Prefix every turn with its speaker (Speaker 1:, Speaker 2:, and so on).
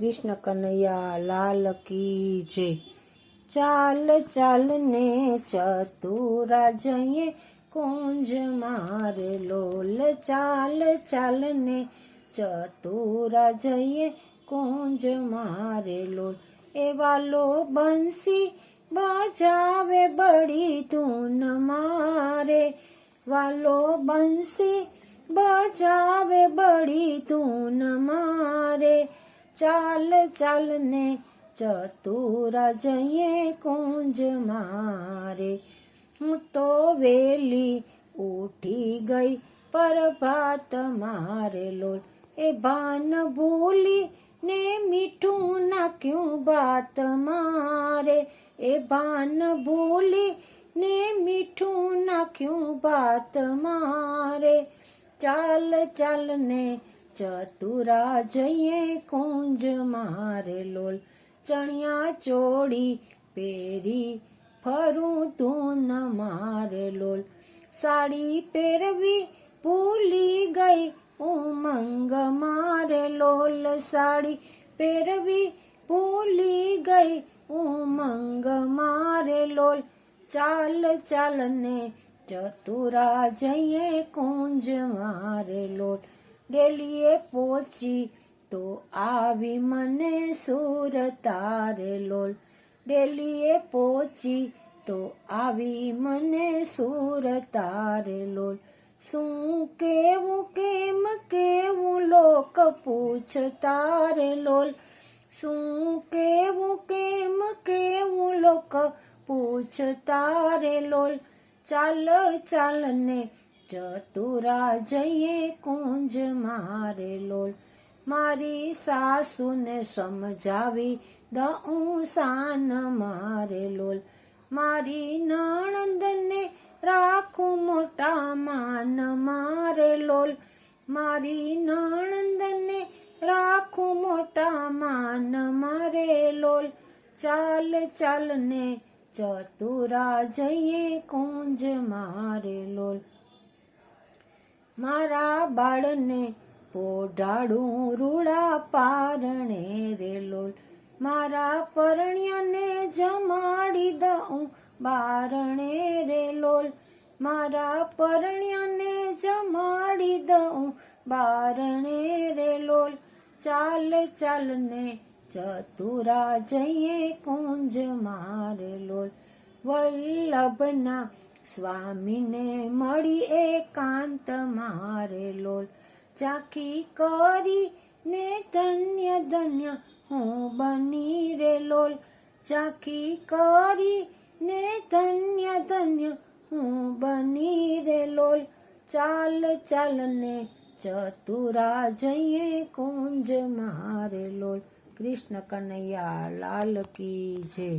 Speaker 1: કૃષ્ણ કનૈયા લાલ કી જય. ચાલ ચાલ ને ચતુરા જઈએ કુંજ મારે લોલ. ચાલ ચાલ ને ચતુરા જઈએ કુંજ મારે લોલ. એવા લો બંસી બજાવે બડી ધૂન મારે. વાલો બંસી બજાવે બડી ધૂન મારે. ચાલ ચાલ ને ચતુરા જઈએ કુંજ મારે હું તો વેલી ઉઠી ગઈ પ્રભાત મારે લોલ એ ભાન ભૂલી ને મીઠું નાખ્યું ભાત મારે. એ ભાન ભૂલી ને મીઠું નાખ્યું ભાત મારે. ચાલ ચાલ ને ચતુરા જઈએ કુંજ મારે લોલ, ચણિયા ચોડી પહેરી ફરું ધૂન મારે લોલ. સાડી પહેરવી ભૂલી ગઈ ઉમંગ મારે લોલ, સાડી પહેરવી ભૂલી ગઈ ઉમંગ મારે લોલ. ચાલ ચાલ ને ચતુરા જઈએ કુંજ મારે લોલ ડેલીએ પહોંચી તો આવી મને સુર તારે લોલ. ડેલીએ પહોંચી તો આવી મને સુર તારે લોલ. શું કેવું, કેમ કેવું લોક પૂછ તારે લોલ? શું કેવું, કેમ કેવું લોક પૂછ તારે લોલ? ચાલ ચાલ ને ચતુરા જઈએ કુંજ મારે લોલ. મારી સાસુને સમજાવી દઉં સાન મારે લોલ. મારી નણંદને રાખું મોટા માન મારે લોલ. મારી નણંદને રાખું મોટા માન મારે લોલ. ચાલ ચાલ ને ચતુરા જઈએ કુંજ મારે લોલ. મારા બાળને પોઢાડું રૂડા પારણે રેલોલ મારા પરણ્યાને જમાડી દઉં બારણે રેલોલ મારા પરણ્યાને જમાડી દઉં બારણે રેલોલ ચાલ ચાલ ને ચતુરા જઈએ કુંજ મારે લોલ વલ્લભના સ્વામીને મળી એકાંત મારે લોલ ચાખી કરી ને ધન્ય ધન્ય હું બની રે લોલ ચાખી કરી ને ધન્ય ધન્ય હું બની રે લોલ ચાલ ચાલ ને ચતુરા જઈએ કુંજ મારે લોલ કૃષ્ણ કનૈયા લાલ કી જય.